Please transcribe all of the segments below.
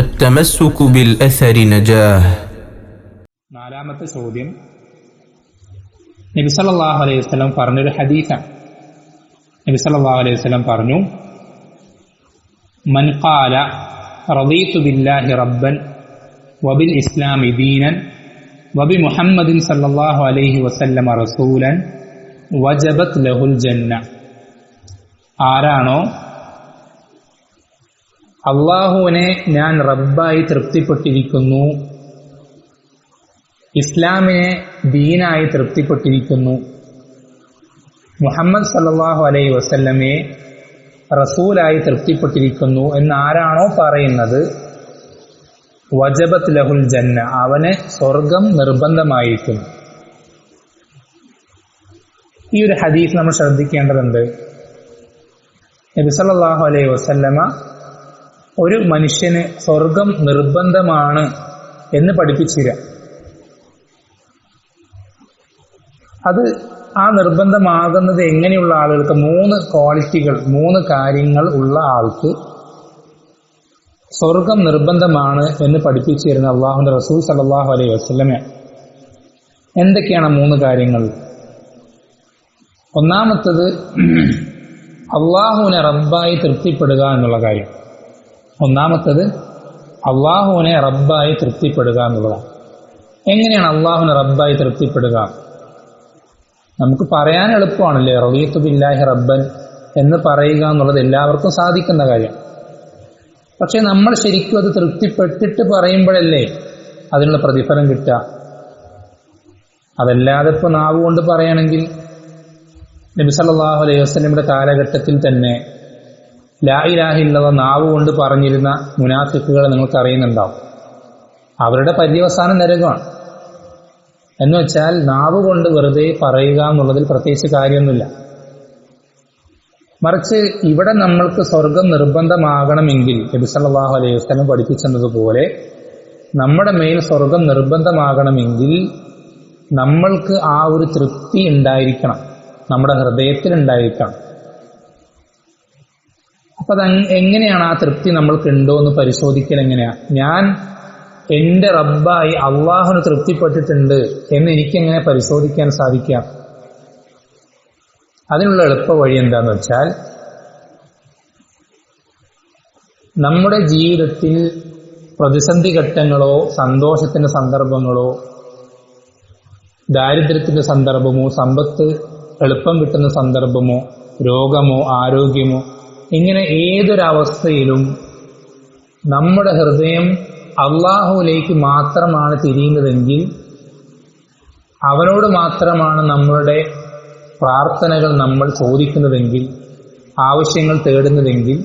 التمسك بالأثر نجاه നാലാമത്തെ ചോദ്യം നബി സല്ലല്ലാഹു അലൈഹി വസല്ലം പറഞ്ഞൊരു ഹദീസാണ് നബി സല്ലല്ലാഹു അലൈഹി വസല്ലം പറഞ്ഞു മൻ ഖാല റളീതു ബില്ലാഹി റബ്ബൻ വബിൽ ഇസ്ലാമി ദീനൻ വബി മുഹമ്മദിൻ സല്ലല്ലാഹു അലൈഹി വസല്ലമ റസൂലൻ വജബത് ലഹുൽ ജന്ന ആരാണോ അള്ളാഹുവിനെ ഞാൻ റബ്ബായി തൃപ്തിപ്പെട്ടിരിക്കുന്നു. ഇസ്ലാമിനെ ദീനായി തൃപ്തിപ്പെട്ടിരിക്കുന്നു. മുഹമ്മദ് സല്ലാഹു അലൈ വസല്ലമയെ റസൂലായി തൃപ്തിപ്പെട്ടിരിക്കുന്നു എന്നാരാണോ പറയുന്നത്? വജബത്ത് ലഹുൽ ജന്ന അവന് സ്വർഗം നിർബന്ധമായിരിക്കും ഈ ഒരു ഹദീഫ് നമ്മൾ ശ്രദ്ധിക്കേണ്ടതുണ്ട്. നബി സല്ലല്ലാഹു അലൈഹി വസല്ലമ ഒരു മനുഷ്യന് സ്വർഗം നിർബന്ധമാണ് എന്ന് പഠിപ്പിച്ചില്ല അത് ആ നിർബന്ധമാകുന്നത് എങ്ങനെയുള്ള ആളുകൾക്ക്? മൂന്ന് ക്വാളിറ്റികൾ മൂന്ന് കാര്യങ്ങൾ ഉള്ള ആൾക്ക് സ്വർഗം നിർബന്ധമാണ് എന്ന് പഠിപ്പിച്ചു തരുന്ന അള്ളാഹുന്റെ റസൂൽ സലാഹു അലൈഹി വസ്ലമെ എന്തൊക്കെയാണ് മൂന്ന് കാര്യങ്ങൾ? ഒന്നാമത്തത് അള്ളാഹുവിനെ റബ്ബായി തൃപ്തിപ്പെടുക എന്നുള്ള കാര്യം. ഒന്നാമത്തത് അള്ളാഹുവിനെ റബ്ബായി തൃപ്തിപ്പെടുക എന്നുള്ളതാണ്. എങ്ങനെയാണ് അള്ളാഹുവിനെ റബ്ബായി തൃപ്തിപ്പെടുക? നമുക്ക് പറയാൻ എളുപ്പമാണല്ലേ റബീത്തു ബില്ലാഹി റബ്ബൻ എന്ന് പറയുക എന്നുള്ളത് എല്ലാവർക്കും സാധിക്കുന്ന കാര്യം. പക്ഷെ നമ്മൾ ശരിക്കും അത് തൃപ്തിപ്പെട്ടിട്ട് പറയുമ്പോഴല്ലേ അതിനുള്ള പ്രതിഫലം കിട്ടുക? അതല്ലാതെ ഇപ്പോൾ നാവ് കൊണ്ട് പറയുകയാണെങ്കിൽ നബി സല്ലല്ലാഹു അലൈഹി വസല്ലമയുടെ കാലഘട്ടത്തിൽ തന്നെ ലാ ഇലാഹില്ലവ നാവ് കൊണ്ട് പറഞ്ഞിരുന്ന മുനാഫിക്കുകളെ നിങ്ങൾക്ക് അറിയുന്നുണ്ടാവും. അവരുടെ പര്യവസാനം നരകമാണ്. എന്ന് വെച്ചാൽ നാവ് കൊണ്ട് വെറുതെ പറയുക എന്നുള്ളതിൽ പ്രത്യേകിച്ച് കാര്യമൊന്നുമില്ല. മറിച്ച് ഇവിടെ നമ്മൾക്ക് സ്വർഗം നിർബന്ധമാകണമെങ്കിൽ നബി സല്ലല്ലാഹു അലൈഹി വസ്ലം പഠിപ്പിച്ചതുപോലെ നമ്മുടെ മേൽ സ്വർഗം നിർബന്ധമാകണമെങ്കിൽ നമ്മൾക്ക് ആ ഒരു തൃപ്തി ഉണ്ടായിരിക്കണം. നമ്മുടെ ഹൃദയത്തിൽ ഉണ്ടായിരിക്കണം. അപ്പൊ അത് എങ്ങനെയാണ് ആ തൃപ്തി നമ്മൾക്ക് ഉണ്ടോ എന്ന് പരിശോധിക്കൽ എങ്ങനെയാ? ഞാൻ എന്റെ റബ്ബായി അള്ളാഹുന് തൃപ്തിപ്പെട്ടിട്ടുണ്ട് എന്ന് എനിക്കെങ്ങനെ പരിശോധിക്കാൻ സാധിക്കാം? അതിനുള്ള എളുപ്പ വഴി എന്താന്ന് വെച്ചാൽ നമ്മുടെ ജീവിതത്തിൽ പ്രതിസന്ധി ഘട്ടങ്ങളോ സന്തോഷത്തിന്റെ സന്ദർഭങ്ങളോ ദാരിദ്ര്യത്തിന്റെ സന്ദർഭമോ സമ്പത്ത് എളുപ്പം കിട്ടുന്ന സന്ദർഭമോ രോഗമോ ആരോഗ്യമോ ഇങ്ങനെ ഏതൊരവസ്ഥയിലും നമ്മുടെ ഹൃദയം അള്ളാഹുവിലേക്ക് മാത്രമാണ് തിരിയുന്നതെങ്കിൽ അവനോട് മാത്രമാണ് നമ്മളുടെ പ്രാർത്ഥനകൾ നമ്മൾ ചോദിക്കുന്നതെങ്കിൽ ആവശ്യങ്ങൾ തേടുന്നതെങ്കിൽ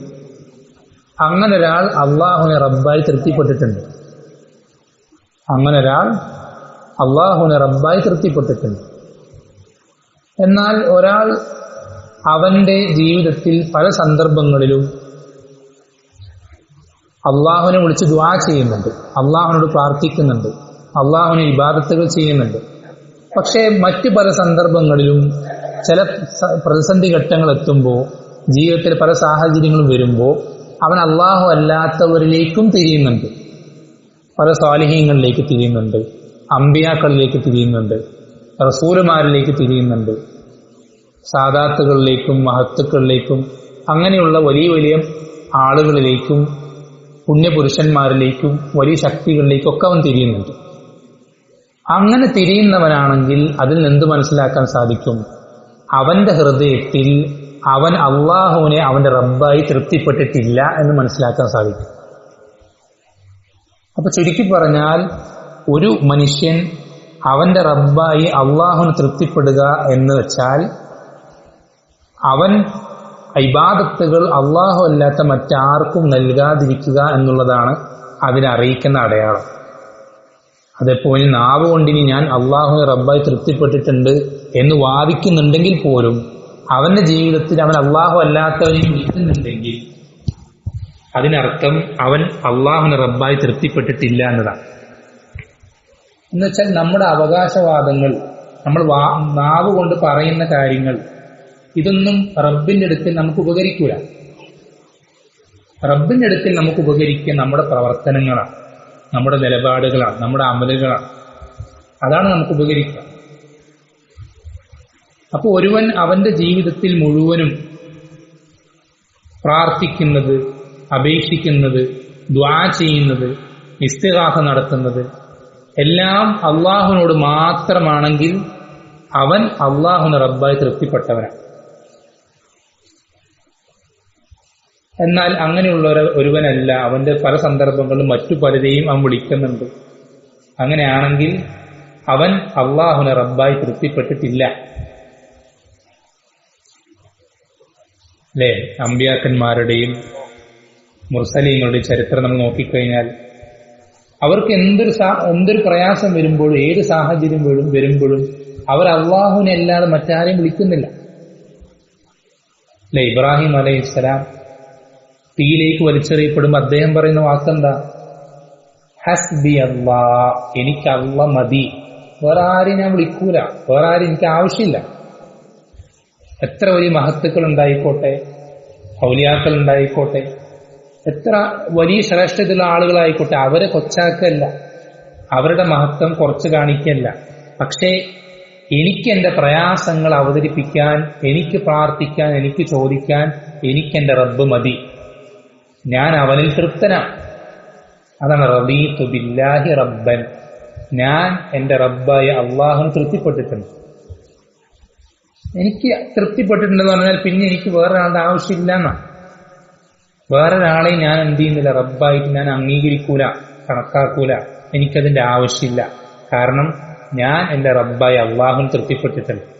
അങ്ങനെ ഒരാൾ അള്ളാഹുനെ റബ്ബായി തൃപ്തിപ്പെട്ടിട്ടുണ്ട്. അങ്ങനെ ഒരാൾ അള്ളാഹുനെ റബ്ബായി തൃപ്തിപ്പെട്ടിട്ടുണ്ട്. എന്നാൽ ഒരാൾ അവന്റെ ജീവിതത്തിൽ പല സന്ദർഭങ്ങളിലും അള്ളാഹുവിനെ വിളിച്ച് ദ്വാ ചെയ്യുന്നുണ്ട്. അള്ളാഹുവിനോട് പ്രാർത്ഥിക്കുന്നുണ്ട്. അള്ളാഹുവിനെ ഇബാദത്തുകൾ ചെയ്യുന്നുണ്ട്. പക്ഷേ മറ്റു പല സന്ദർഭങ്ങളിലും ചില പ്രതിസന്ധി ഘട്ടങ്ങൾ എത്തുമ്പോൾ ജീവിതത്തിൽ പല സാഹചര്യങ്ങളും വരുമ്പോൾ അവൻ അള്ളാഹു അല്ലാത്തവരിലേക്കും തിരിയുന്നുണ്ട്. പല സ്വാലിഹ്യങ്ങളിലേക്ക് തിരിയുന്നുണ്ട്. അമ്പിയാക്കളിലേക്ക് തിരിയുന്നുണ്ട്. റസൂലുമാരിലേക്ക് തിരിയുന്നുണ്ട്. സാദാത്തുകളിലേക്കും മഹത്തുക്കളിലേക്കും അങ്ങനെയുള്ള വലിയ വലിയ ആളുകളിലേക്കും പുണ്യപുരുഷന്മാരിലേക്കും വലിയ ശക്തികളിലേക്കും ഒക്കെ അവൻ തിരിയുന്നുണ്ട്. അങ്ങനെ തിരിയുന്നവനാണെങ്കിൽ അതിൽ നിന്ന് എന്ത് മനസ്സിലാക്കാൻ സാധിക്കും? അവന്റെ ഹൃദയത്തിൽ അവൻ അള്ളാഹുവിനെ അവന്റെ റബ്ബായി തൃപ്തിപ്പെട്ടിട്ടില്ല എന്ന് മനസ്സിലാക്കാൻ സാധിക്കും. അപ്പൊ ചുരുക്കി പറഞ്ഞാൽ ഒരു മനുഷ്യൻ അവന്റെ റബ്ബായി അള്ളാഹുവിന് തൃപ്തിപ്പെടുക എന്ന് വെച്ചാൽ അവൻ ഇബാദത്തുകൾ അള്ളാഹു അല്ലാത്ത മറ്റാർക്കും നൽകാതിരിക്കുക എന്നുള്ളതാണ് അതിനെ അറിയിക്കുന്ന അടയാളം. ഇനി നാവ് കൊണ്ടിനി ഞാൻ അള്ളാഹു റബ്ബായി തൃപ്തിപ്പെട്ടിട്ടുണ്ട് എന്ന് വാദിക്കുന്നുണ്ടെങ്കിൽ പോലും അവന്റെ ജീവിതത്തിൽ അവൻ അള്ളാഹു അല്ലാത്തവനെ വിളിക്കുന്നുണ്ടെങ്കിൽ അതിനർത്ഥം അവൻ അള്ളാഹുവിന് റബ്ബായി തൃപ്തിപ്പെട്ടിട്ടില്ല എന്നതാണ്. എന്നുവെച്ചാൽ നമ്മുടെ അവകാശവാദങ്ങൾ നമ്മൾ നാവ് കൊണ്ട് പറയുന്ന കാര്യങ്ങൾ ഇതൊന്നും റബ്ബിന്റെ അടുത്തിൽ നമുക്ക് ഉപകരിക്കൂല. റബ്ബിന്റെ അടുക്കൽ നമുക്ക് ഉപകരിക്കുക നമ്മുടെ പ്രവർത്തനങ്ങളാണ് നമ്മുടെ നിലപാടുകളാണ് നമ്മുടെ അമലുകളാണ്. അതാണ് നമുക്ക് ഉപകരിക്കുക. അപ്പോൾ ഒരുവൻ അവന്റെ ജീവിതത്തിൽ മുഴുവനും പ്രാർത്ഥിക്കുന്നത് അപേക്ഷിക്കുന്നത് ദ്വാ ചെയ്യുന്നത് ഇസ്തിഹാസ നടത്തുന്നത് എല്ലാം അള്ളാഹുവിനോട് മാത്രമാണെങ്കിൽ അവൻ അള്ളാഹുന റബ്ബായി തൃപ്തിപ്പെട്ടവനാണ്. എന്നാൽ അങ്ങനെയുള്ള ഒരു- ഒരുവനല്ല. അവന്റെ പല സന്ദർഭങ്ങളിലും മറ്റു പലരെയും അവൻ വിളിക്കുന്നുണ്ട്. അങ്ങനെയാണെങ്കിൽ അവൻ അള്ളാഹുനെ റബ്ബായി തൃപ്തിപ്പെട്ടിട്ടില്ല. അല്ലേ? അമ്പിയാക്കന്മാരുടെയും മുർസലീങ്ങളുടെ ചരിത്രം നമ്മൾ നോക്കിക്കഴിഞ്ഞാൽ അവർക്ക് എന്തൊരു എന്തൊരു പ്രയാസം വരുമ്പോഴും ഏത് സാഹചര്യം വരും വരുമ്പോഴും അവർ അള്ളാഹുവിനെ അല്ലാതെ മറ്റാരെയും വിളിക്കുന്നില്ല. അല്ലെ? ഇബ്രാഹിം അലൈഹി ഇസ്ലാം തീയിലേക്ക് വലിച്ചെറിയപ്പെടുമ്പോൾ അദ്ദേഹം പറയുന്ന വാക്കെന്താ? ഹസ്ബി അള്ളാ എനിക്ക് അള്ള മതി. വേറെ ആരെയും ഞാൻ വിളിക്കൂല. വേറെ ആരും എനിക്ക് ആവശ്യമില്ല. എത്ര വലിയ മഹത്തുക്കൾ ഉണ്ടായിക്കോട്ടെ ഔലിയാക്കൾ ഉണ്ടായിക്കോട്ടെ എത്ര വലിയ ശ്രേഷ്ഠതയുള്ള ആളുകളായിക്കോട്ടെ അവരെ കൊച്ചാക്കല്ല അവരുടെ മഹത്വം കുറച്ച് കാണിക്കല്ല പക്ഷേ എനിക്ക് എന്റെ പ്രയാസങ്ങൾ അവതരിപ്പിക്കാൻ എനിക്ക് പ്രാർത്ഥിക്കാൻ എനിക്ക് ചോദിക്കാൻ എനിക്ക് റബ്ബ് മതി. ഞാൻ അവനിൽ തൃപ്തനാണ് അതാണ് റബീത്തു ബില്ലാഹി റബ്ബൻ. ഞാൻ എന്റെ റബ്ബായ അള്ളാഹു തൃപ്തിപ്പെട്ടിട്ടുണ്ട്. എനിക്ക് തൃപ്തിപ്പെട്ടിട്ടുണ്ടെന്ന് പറഞ്ഞാൽ പിന്നെ എനിക്ക് വേറൊരാളുടെ ആവശ്യമില്ല എന്നാണ് വേറൊരാളെ ഞാൻ എന്ത് ചെയ്യുന്നില്ല റബ്ബായിട്ട് ഞാൻ അംഗീകരിക്കൂല കണക്കാക്കൂല എനിക്കതിന്റെ ആവശ്യമില്ല. കാരണം ഞാൻ എന്റെ റബ്ബായ അള്ളാഹു തൃപ്തിപ്പെട്ടിട്ടുണ്ട്.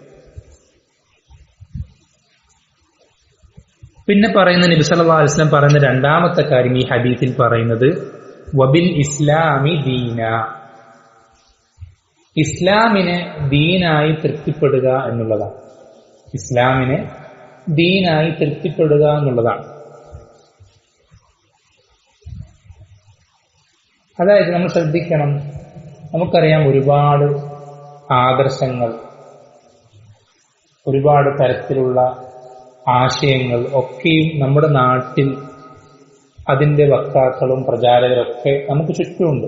പിന്നെ പറയുന്ന നബി അലൈഹി വസല്ലം പറയുന്ന രണ്ടാമത്തെ കാര്യം ഈ ഹദീസിൽ പറയുന്നത് വബിൽ ഇസ്ലാമി ദീന. ഇസ്ലാമിനെ ദീനായി തൃപ്തിപ്പെടുക എന്നുള്ളതാണ്. ഇസ്ലാമിനെ ദീനായി തൃപ്തിപ്പെടുക എന്നുള്ളതാണ്. അതായത് നമ്മൾ ശ്രദ്ധിക്കണം നമുക്കറിയാം ഒരുപാട് ആദർശങ്ങൾ ഒരുപാട് തരത്തിലുള്ള ആശയങ്ങൾ ഒക്കെയും നമ്മുടെ നാട്ടിൽ അതിന്റെ വക്താക്കളും പ്രചാരകരൊക്കെ നമുക്ക് ചുറ്റുമുണ്ട്.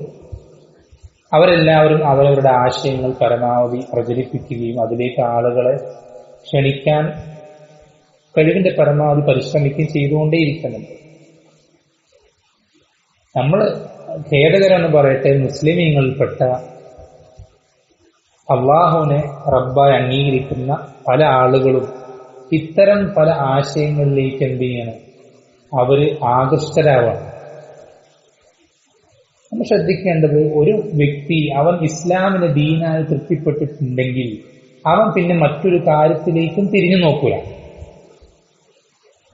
അവരെല്ലാവരും അവരവരുടെ ആശയങ്ങൾ പരമാവധി പ്രചരിപ്പിക്കുകയും അതിലേക്ക് ആളുകളെ ക്ഷണിക്കാൻ കഴിവിന്റെ പരമാവധി പരിശ്രമിക്കുകയും ചെയ്തുകൊണ്ടേയിരിക്കുന്നുണ്ട് നമ്മൾ ഖേദകരെന്ന് പറയട്ടെ മുസ്ലിമീങ്ങളിൽപ്പെട്ട അള്ളാഹുവിനെ റബ്ബായി അംഗീകരിക്കുന്ന പല ആളുകളും ഇത്തരം പല ആശയങ്ങളിലേക്ക് എന്ത് ചെയ്യണം? അവർ ആകൃഷ്ടരാവാണ്. നമ്മൾ ശ്രദ്ധിക്കേണ്ടത് ഒരു വ്യക്തി അവൻ ഇസ്ലാമിന് ദീനായി തൃപ്തിപ്പെട്ടിട്ടുണ്ടെങ്കിൽ അവൻ പിന്നെ മറ്റൊരു കാര്യത്തിലേക്കും തിരിഞ്ഞു നോക്കുക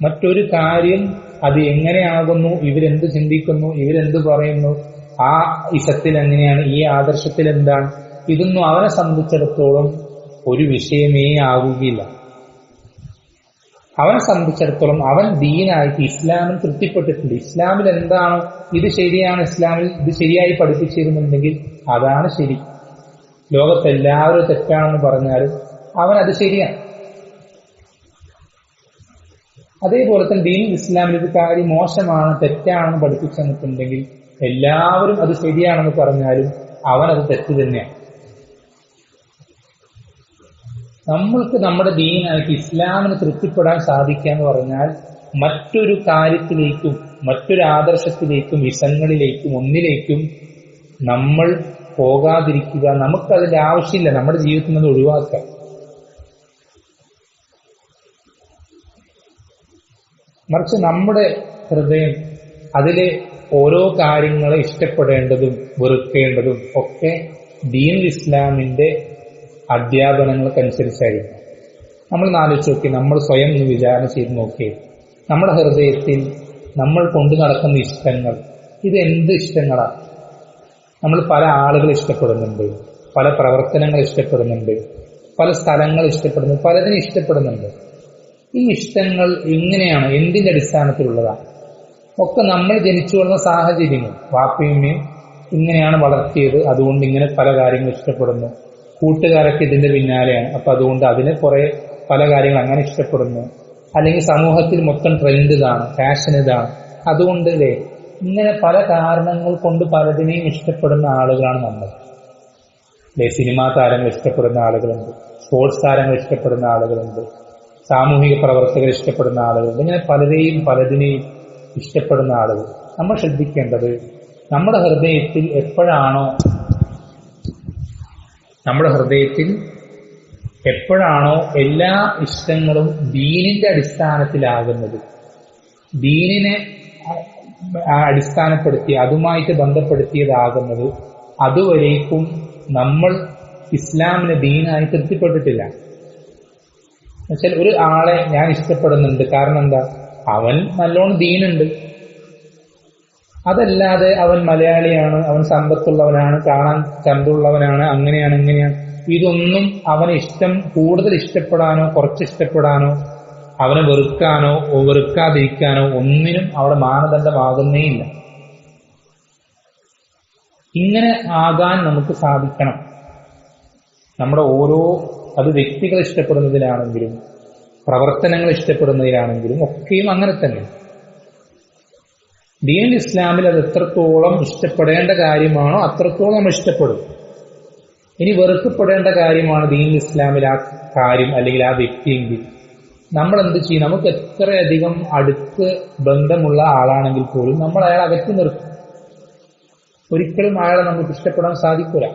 മറ്റൊരു കാര്യം അത് എങ്ങനെയാകുന്നു ഇവരെന്ത് ചിന്തിക്കുന്നു ഇവരെന്ത് പറയുന്നു ആ ഇസത്തിൽ എങ്ങനെയാണ് ഈ ആദർശത്തിൽ എന്താണ് ഇതൊന്നും അവനെ സംബന്ധിച്ചിടത്തോളം ഒരു വിഷയമേ ആകുകയില്ല. അവനെ സംബന്ധിച്ചിടത്തോളം അവൻ ദീനായിട്ട് ഇസ്ലാമിൽ തൃപ്തിപ്പെട്ടിട്ടുണ്ട്. ഇസ്ലാമിൽ എന്താണ് ഇത് ശരിയാണ്? ഇസ്ലാമിൽ ഇത് ശരിയായി പഠിപ്പിച്ചിരുന്നുണ്ടെങ്കിൽ അതാണ് ശരി. ലോകത്തെല്ലാവരും തെറ്റാണെന്ന് പറഞ്ഞാലും അവൻ അത് ശരിയാണ്. അതേപോലെ തന്നെ ദീൻ ഇസ്ലാമിൽ ഇത് കാര്യം മോശമാണ് തെറ്റാണെന്ന് പഠിപ്പിച്ചു എല്ലാവരും അത് ശരിയാണെന്ന് പറഞ്ഞാലും അവൻ അത് തെറ്റ് തന്നെയാണ്. നമ്മൾക്ക് നമ്മുടെ ദീനായിട്ട് ഇസ്ലാമിന് തൃപ്തിപ്പെടാൻ സാധിക്കുക എന്ന് പറഞ്ഞാൽ മറ്റൊരു കാര്യത്തിലേക്കും മറ്റൊരു ആദർശത്തിലേക്കും വിഷങ്ങളിലേക്കും ഒന്നിലേക്കും നമ്മൾ പോകാതിരിക്കുക നമുക്കതിന്റെ ആവശ്യമില്ല. നമ്മുടെ ജീവിതത്തിൽ നിന്ന് ഒഴിവാക്കുക. മറിച്ച് നമ്മുടെ ഹൃദയം അതിലെ ഓരോ കാര്യങ്ങളെ ഇഷ്ടപ്പെടേണ്ടതും വെറുക്കേണ്ടതും ഒക്കെ ദീൻ ഇസ്ലാമിന്റെ അധ്യാപനങ്ങൾക്കനുസരിച്ചായിരിക്കും. നമ്മൾ ആലോചിച്ച് നോക്കി നമ്മൾ സ്വയം ഒന്ന് വിചാരണ ചെയ്ത് നോക്കി. നമ്മുടെ ഹൃദയത്തിൽ നമ്മൾ കൊണ്ടു നടക്കുന്ന ഇഷ്ടങ്ങൾ ഇത് എന്ത് ഇഷ്ടങ്ങളാണ് നമ്മൾ പല ആളുകൾ ഇഷ്ടപ്പെടുന്നുണ്ട് പല പ്രവർത്തനങ്ങൾ ഇഷ്ടപ്പെടുന്നുണ്ട് പല സ്ഥലങ്ങൾ ഇഷ്ടപ്പെടുന്നു പലതിനും ഇഷ്ടപ്പെടുന്നുണ്ട്. ഈ ഇഷ്ടങ്ങൾ എങ്ങനെയാണ് എന്തിന്റെ അടിസ്ഥാനത്തിലുള്ളതാണ് ഒക്കെ നമ്മൾ ജനിച്ചു വളർന്ന സാഹചര്യങ്ങൾ. വാപ്പയമ്മയും ഇങ്ങനെയാണ് വളർത്തിയത് അതുകൊണ്ട് ഇങ്ങനെ പല കാര്യങ്ങൾ ഇഷ്ടപ്പെടുന്നു. കൂട്ടുകാരൊക്കെ ഇതിന്റെ പിന്നാലെയാണ്. അപ്പൊ അതുകൊണ്ട് അതിന് കുറെ പല കാര്യങ്ങൾ അങ്ങനെ ഇഷ്ടപ്പെടുന്നു. അല്ലെങ്കിൽ സമൂഹത്തിൽ മൊത്തം ട്രെൻഡ് ഇതാണ് ഫാഷൻ ഇതാണ്. അതുകൊണ്ട് അല്ലേ ഇങ്ങനെ പല കാരണങ്ങൾ കൊണ്ട് പലതിനെയും ഇഷ്ടപ്പെടുന്ന ആളുകളാണ് നമ്മൾ. അല്ലെ സിനിമാ താരങ്ങൾ ഇഷ്ടപ്പെടുന്ന ആളുകളുണ്ട് സ്പോർട്സ് താരങ്ങൾ ഇഷ്ടപ്പെടുന്ന ആളുകളുണ്ട് സാമൂഹിക പ്രവർത്തകർ ഇഷ്ടപ്പെടുന്ന ആളുകളുണ്ട്. ഇങ്ങനെ പലരെയും പലതിനെയും ഇഷ്ടപ്പെടുന്ന ആളുകൾ. നമ്മൾ ശ്രദ്ധിക്കേണ്ടത് നമ്മുടെ ഹൃദയത്തിൽ എപ്പോഴാണോ നമ്മുടെ ഹൃദയത്തിൽ എപ്പോഴാണോ എല്ലാ ഇഷ്ടങ്ങളും ദീനിന്റെ അടിസ്ഥാനത്തിലാകുന്നത്. ദീനിനെ അടിസ്ഥാനപ്പെടുത്തി അതുമായിട്ട് ബന്ധപ്പെടുത്തിയതാകുന്നത് അതുവരേക്കും നമ്മൾ ഇസ്ലാമിനെ ദീനായി തൃപ്തിപ്പെട്ടിട്ടില്ല. എന്നുവെച്ചാൽ ഒരു ആളെ ഞാൻ ഇഷ്ടപ്പെടുന്നുണ്ട്. കാരണം എന്താ? അവൻ നല്ലോണം ദീനുണ്ട്. അതല്ലാതെ അവൻ മലയാളിയാണ് അവൻ സമ്പത്തുള്ളവനാണ് കാണാൻ ചന്തുള്ളവനാണ് അങ്ങനെയാണ് ഇങ്ങനെയാണ്. ഇതൊന്നും അവനെ ഇഷ്ടം കൂടുതൽ ഇഷ്ടപ്പെടാനോ കുറച്ച് ഇഷ്ടപ്പെടാനോ അവനെ വെറുക്കാനോ വെറുക്കാതിരിക്കാനോ ഒന്നിനും അവിടെ മാനദണ്ഡമാകുന്നേയില്ല. ഇങ്ങനെ ആകാൻ നമുക്ക് സാധിക്കണം. നമ്മുടെ ഓരോ അത് വ്യക്തികൾ ഇഷ്ടപ്പെടുന്നതിലാണെങ്കിലും പ്രവർത്തനങ്ങൾ ഇഷ്ടപ്പെടുന്നതിലാണെങ്കിലും ഒക്കെയും അങ്ങനെ തന്നെ ദീൻ ഇസ്ലാമിൽ അത് എത്രത്തോളം ഇഷ്ടപ്പെടേണ്ട കാര്യമാണോ അത്രത്തോളം നമ്മൾ ഇഷ്ടപ്പെടും. ഇനി വെറുക്കപ്പെടേണ്ട കാര്യമാണ് ദീൻ ഇസ്ലാമിൽ ആ കാര്യം അല്ലെങ്കിൽ ആ വ്യക്തിയെങ്കിൽ നമ്മൾ എന്ത് ചെയ്യും? നമുക്ക് എത്രയധികം അടുത്ത് ബന്ധമുള്ള ആളാണെങ്കിൽ പോലും നമ്മൾ അയാളെ അകറ്റി നിർത്തും. ഒരിക്കലും അയാളെ നമുക്ക് ഇഷ്ടപ്പെടാൻ സാധിക്കില്ല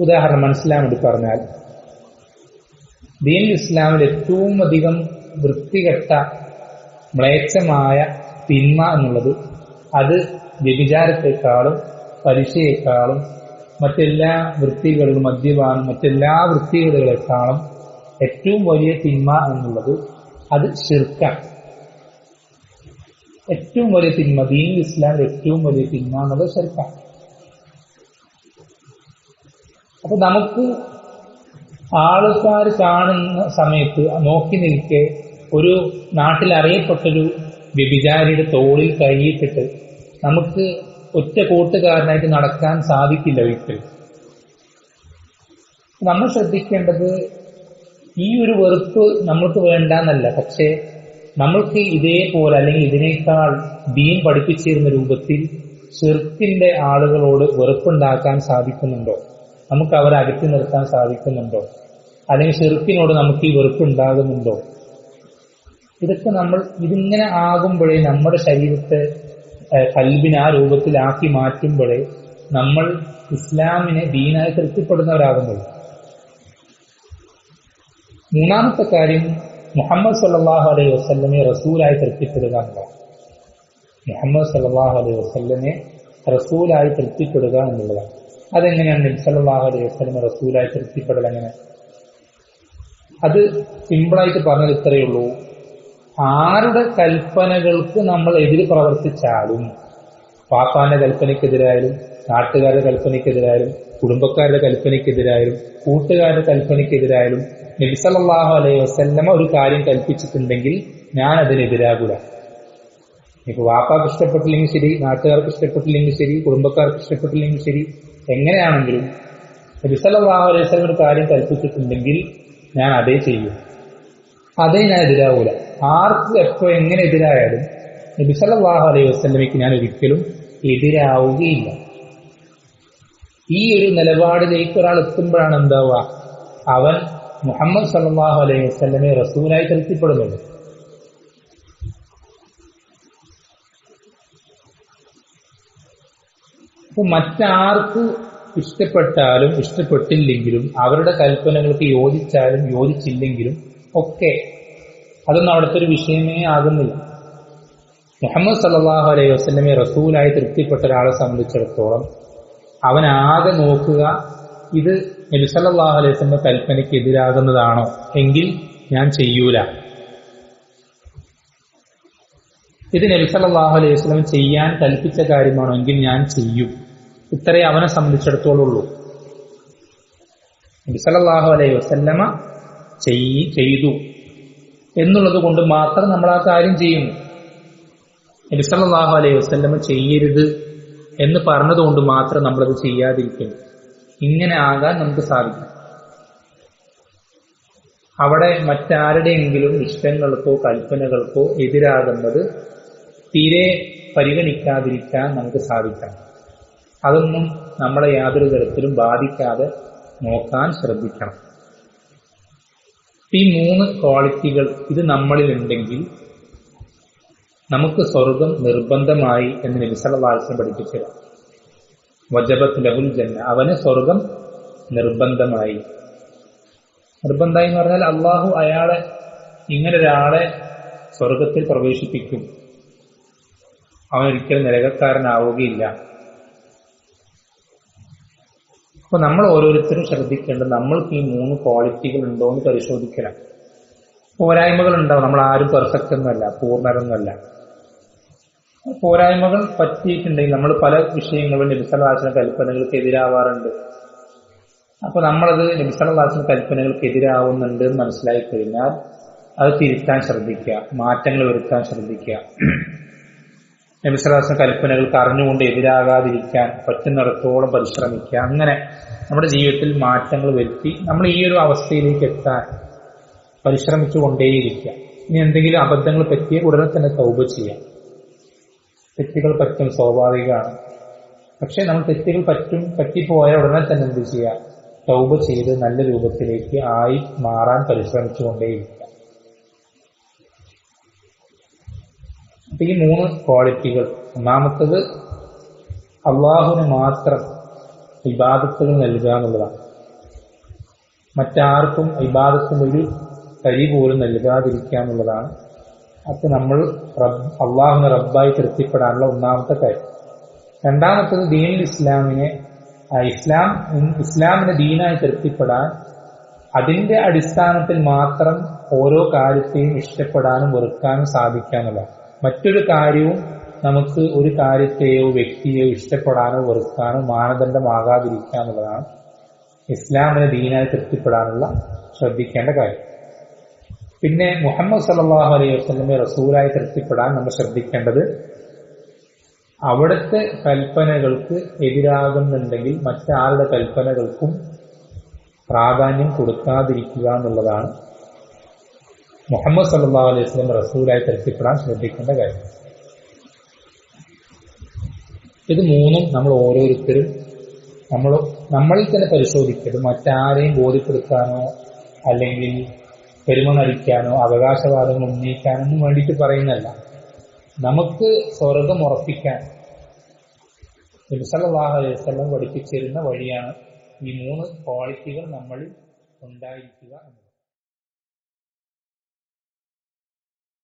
ഉദാഹരണം മനസ്സിലാൻ പറഞ്ഞാൽ ദീൻ ഇസ്ലാമിൽ ഏറ്റവും അധികം വൃത്തികെട്ട മ്ലേച്ഛമായ തിന്മ എന്നുള്ളത് അത് വ്യഭിചാരത്തെക്കാളും പലിശയെക്കാളും മറ്റെല്ലാ വൃത്തികളും മദ്യപാനം മറ്റെല്ലാ വൃത്തികളെക്കാളും ഏറ്റവും വലിയ തിന്മ എന്നുള്ളത് അത് ശിർക്ക ഏറ്റവും വലിയ തിന്മ ദീൻ ഇസ്ലാമിൽ ഏറ്റവും വലിയ തിന്മ എന്നുള്ളത് ശിർക്ക അപ്പൊ നമുക്ക് ആൾക്കാർ കാണുന്ന സമയത്ത് നോക്കി നിൽക്കെ ഒരു നാട്ടിൽ അറിയപ്പെട്ടൊരു വ്യഭിചാരിയുടെ തോളിൽ കൈയിട്ടിട്ട് നമുക്ക് ഒറ്റ കൂട്ടുകാരനായിട്ട് നടക്കാൻ സാധിക്കില്ല ഒരിക്കലും. നമ്മൾ ശ്രദ്ധിക്കേണ്ടത് ഈ ഒരു വെറുപ്പ് നമ്മൾക്ക് വേണ്ടെന്നല്ല. പക്ഷേ നമ്മൾക്ക് ഇതേപോലെ അല്ലെങ്കിൽ ഇതിനേക്കാൾ ദീൻ പഠിപ്പിച്ചിരുന്ന രൂപത്തിൽ ചെറുക്കിന്റെ ആളുകളോട് വെറുപ്പുണ്ടാക്കാൻ സാധിക്കുന്നുണ്ടോ? നമുക്ക് അവരെ അകറ്റി നിർത്താൻ സാധിക്കുന്നുണ്ടോ? അല്ലെങ്കിൽ ചെറുക്കിനോട് നമുക്ക് ഈ വെറുപ്പുണ്ടാകുന്നുണ്ടോ? ഇതൊക്കെ നമ്മൾ ഇതിങ്ങനെ ആകുമ്പോഴേ നമ്മുടെ ശരീരത്തെ കൽബിനെ ആ രൂപത്തിലാക്കി മാറ്റുമ്പോഴേ നമ്മൾ ഇസ്ലാമിനെ ദീനായി തൃപ്തിപ്പെടുന്നവരാകുന്നുള്ളൂ മൂന്നാമത്തെ കാര്യം മുഹമ്മദ് സല്ലാഹു അലൈഹി വസ്ല്ലമെ റസൂലായി തൃപ്തിപ്പെടുക എന്നുള്ളതാണ്. മുഹമ്മദ് സല്ലാഹു അലൈഹി വസ്ല്ലമെ റസൂലായി തൃപ്തിപ്പെടുക എന്നുള്ളതാണ്. അതെങ്ങനെയാണ് നബി സല്ലാഹു അലൈഹി വസ്ലമെ റസൂലായി തൃപ്തിപ്പെടൽ എങ്ങനെ? അത് സിമ്പിളായിട്ട് പറഞ്ഞത് ഇത്രയേ ഉള്ളൂ. ആരുടെ കൽപ്പനകൾക്ക് നമ്മൾ എതിര് പ്രവർത്തിച്ചാലും പാപ്പാന്റെ കൽപ്പനയ്ക്കെതിരായാലും നാട്ടുകാരുടെ കൽപ്പനയ്ക്കെതിരായാലും കുടുംബക്കാരുടെ കൽപ്പനയ്ക്കെതിരായാലും കൂട്ടുകാരുടെ കൽപ്പനയ്ക്കെതിരായാലും നബിസല്ലാഹു അലൈഹി വസല്ലമ ഒരു കാര്യം കൽപ്പിച്ചിട്ടുണ്ടെങ്കിൽ ഞാൻ അതിനെതിരാകൂല. ഇപ്പൊ വാപ്പാക്ക് ഇഷ്ടപ്പെട്ടില്ലെങ്കിൽ ശരി നാട്ടുകാർക്ക് ഇഷ്ടപ്പെട്ടില്ലെങ്കിൽ ശരി കുടുംബക്കാർക്ക് ഇഷ്ടപ്പെട്ടില്ലെങ്കിൽ ശരി എങ്ങനെയാണെങ്കിലും നബിസല്ലാഹു അലൈഹി വസ്ലം ഒരു കാര്യം കൽപ്പിച്ചിട്ടുണ്ടെങ്കിൽ ഞാൻ അതേ ചെയ്യും. അതേ ഞാൻ എതിരാകൂല. ആർക്ക് എപ്പോ എങ്ങനെ എതിരായാലും നബിസല്ലാഹു അലൈഹി വസ്ലമയ്ക്ക് ഞാൻ ഒരിക്കലും എതിരാവുകയില്ല. ഈ ഒരു നിലപാടിലേക്ക് ഒരാൾ എത്തുമ്പോഴാണ് എന്താവുക? അവൻ മുഹമ്മദ് സല്ലാഹു അലൈഹി വസ്ലമെ റസൂലായി തൃപ്തിപ്പെടുന്നുണ്ട് അപ്പൊ മറ്റാർക്ക് ഇഷ്ടപ്പെട്ടാലും ഇഷ്ടപ്പെട്ടില്ലെങ്കിലും അവരുടെ കൽപ്പനകൾക്ക് യോജിച്ചാലും യോജിച്ചില്ലെങ്കിലും ഒക്കെ അതൊന്നും അവിടുത്തെ ഒരു വിഷയമേ ആകുന്നില്ല. മുഹമ്മദ് സല്ലാഹു അലൈഹി വസ്ലമെ റസൂലായി തൃപ്തിപ്പെട്ട ഒരാളെ സംബന്ധിച്ചിടത്തോളം അവൻ ആകെ നോക്കുക ഇത് നബി സല്ലാഹു അലൈഹി വസ്ലമെ കൽപ്പനയ്ക്ക് എതിരാകുന്നതാണോ? എങ്കിൽ ഞാൻ ചെയ്യൂല. ഇത് നബി സല്ലാഹു അലൈഹി വസ്ലം ചെയ്യാൻ കൽപ്പിച്ച കാര്യമാണോ? എങ്കിൽ ഞാൻ ചെയ്യും. ഇത്രേ അവനെ സംബന്ധിച്ചിടത്തോളം ഉള്ളൂ നബി സല്ലാഹു അലൈഹി വസല്ലമ ചെയ്തു. എന്നുള്ളത് കൊണ്ട് മാത്രം നമ്മൾ ആ കാര്യം ചെയ്യുന്നു നബിസല്ലാഹു അലൈഹി വസ്ലമ ചെയ്യരുത് എന്ന് പറഞ്ഞതുകൊണ്ട് മാത്രം നമ്മളത് ചെയ്യാതിരിക്കുന്നു ഇങ്ങനെ ആകാൻ നമുക്ക് സാധിക്കും. അവിടെ മറ്റാരുടെയെങ്കിലും ഇഷ്ടങ്ങൾക്കോ കൽപ്പനകൾക്കോ എതിരാകുന്നത് തീരെ പരിഗണിക്കാതിരിക്കാൻ നമുക്ക് സാധിക്കാം. അതൊന്നും നമ്മളെ യാതൊരു തരത്തിലും ബാധിക്കാതെ നോക്കാൻ ശ്രദ്ധിക്കണം. ഈ മൂന്ന് ക്വാളിറ്റികൾ ഇത് നമ്മളിലുണ്ടെങ്കിൽ നമുക്ക് സ്വർഗം നിർബന്ധമായി എന്ന് നബിസലവാസം പഠിപ്പിച്ചത് വജബത്ത് ലഹുൽ ജന്ന അവന് സ്വർഗം നിർബന്ധമായി. നിർബന്ധമായി എന്ന് പറഞ്ഞാൽ അള്ളാഹു അയാളെ ഇങ്ങനെ ഒരാളെ സ്വർഗത്തിൽ പ്രവേശിപ്പിക്കും. അവൻ ഒരിക്കലും നരകക്കാരനാവുകയില്ല. അപ്പൊ നമ്മൾ ഓരോരുത്തരും ശ്രദ്ധിക്കേണ്ടത് നമ്മൾക്ക് ഈ മൂന്ന് ക്വാളിറ്റികൾ ഉണ്ടോ എന്ന് പരിശോധിക്കണം. പോരായ്മകൾ ഉണ്ടാവും നമ്മൾ ആരും പെർഫെക്റ്റ് ഒന്നുമല്ല പൂർണരൊന്നുമല്ല. പോരായ്മകൾ പറ്റിയിട്ടുണ്ടെങ്കിൽ നമ്മൾ പല വിഷയങ്ങളും നിബിസലവാസന കൽപ്പനകൾക്ക് എതിരാവാറുണ്ട്. അപ്പൊ നമ്മളത് നിബിസലവാസന കൽപ്പനകൾക്ക് എതിരാവുന്നുണ്ട് മനസ്സിലായി കഴിഞ്ഞാൽ അത് തിരുത്താൻ ശ്രദ്ധിക്കുക മാറ്റങ്ങൾ വരുത്താൻ ശ്രദ്ധിക്കുക. നബിസലാസന കൽപ്പനകൾക്ക് അറിഞ്ഞുകൊണ്ട് എതിരാകാതിരിക്കാൻ പറ്റുന്നിടത്തോളം പരിശ്രമിക്കുക. അങ്ങനെ നമ്മുടെ ജീവിതത്തിൽ മാറ്റങ്ങൾ വരുത്തി നമ്മൾ ഈ ഒരു അവസ്ഥയിലേക്ക് എത്താൻ പരിശ്രമിച്ചുകൊണ്ടേയിരിക്കുക. ഇനി എന്തെങ്കിലും അബദ്ധങ്ങൾ പറ്റിയ ഉടനെ തന്നെ തൗബ ചെയ്യാം. തെറ്റുകൾ പറ്റും സ്വാഭാവികമാണ്. പക്ഷെ നമ്മൾ തെറ്റുകൾ പറ്റും പറ്റിപ്പോയ ഉടനെ തന്നെ എന്ത് ചെയ്യുക? തൗബ ചെയ്ത് നല്ല രൂപത്തിലേക്ക് ആയി മാറാൻ പരിശ്രമിച്ചുകൊണ്ടേയിരിക്കുക. അപ്പൊ ഈ മൂന്ന് ക്വാളിറ്റികൾ. ഒന്നാമത്തത് അള്ളാഹുവിന് മാത്രം ഇബാദത്തുകൾ നൽകുക എന്നുള്ളതാണ്. മറ്റാർക്കും ഇബാദത്തിന് ഒരു കഴി പോലും നൽകാതിരിക്കുക എന്നുള്ളതാണ്. അപ്പൊ നമ്മൾ റബ്ബ് അള്ളാഹുവിനെ റബ്ബായി തൃപ്തിപ്പെടാനുള്ള ഒന്നാമത്തെ കാര്യം. രണ്ടാമത്തത് ദീൻ ഇസ്ലാമിനെ ഇസ്ലാം ഇസ്ലാമിനെ ദീനായി തൃപ്തിപ്പെടാൻ അതിന്റെ അടിസ്ഥാനത്തിൽ മാത്രം ഓരോ കാര്യത്തെയും ഇഷ്ടപ്പെടാനും വെറുക്കാനും സാധിക്കാനുള്ള മറ്റൊരു കാര്യവും നമുക്ക് ഒരു കാര്യത്തെയോ വ്യക്തിയെയോ ഇഷ്ടപ്പെടാനോ വെറുക്കാനോ മാനദണ്ഡമാകാതിരിക്കുക എന്നുള്ളതാണ് ഇസ്ലാമിനെ ദീനായി തൃപ്തിപ്പെടാനുള്ള ശ്രദ്ധിക്കേണ്ട കാര്യം. പിന്നെ മുഹമ്മദ് സല്ലാഹു അലൈഹി വസ്ലമെ റസൂലായി തൃപ്തിപ്പെടാൻ നമ്മൾ ശ്രദ്ധിക്കേണ്ടത് അവിടുത്തെ കൽപ്പനകൾക്ക് എതിരാകുന്നുണ്ടെങ്കിൽ മറ്റാരുടെ കൽപ്പനകൾക്കും പ്രാധാന്യം കൊടുക്കാതിരിക്കുക എന്നുള്ളതാണ്. മുഹമ്മദ് സല്ലാ അലൈഹി സ്വലം റസൂലായി തൃപ്തിപ്പെടാൻ ശ്രദ്ധിക്കേണ്ട കാര്യം. ഇത് മൂന്നും നമ്മൾ ഓരോരുത്തരും നമ്മൾ നമ്മളിൽ തന്നെ പരിശോധിക്കരുത്. മറ്റാരെയും ബോധ്യപ്പെടുത്താനോ അല്ലെങ്കിൽ പെരുമ നടിക്കാനോ അവകാശവാദങ്ങൾ ഉന്നയിക്കാനൊന്നും വേണ്ടിയിട്ട് പറയുന്നല്ല നമുക്ക് സ്വർഗം ഉറപ്പിക്കാൻ നബിസല്ലാഹു അലൈഹി വസല്ലം പഠിപ്പിച്ചിരുന്ന വഴിയാണ് ഈ മൂന്ന് ക്വാളിറ്റികൾ നമ്മളിൽ ഉണ്ടായിരിക്കുക എന്നത്.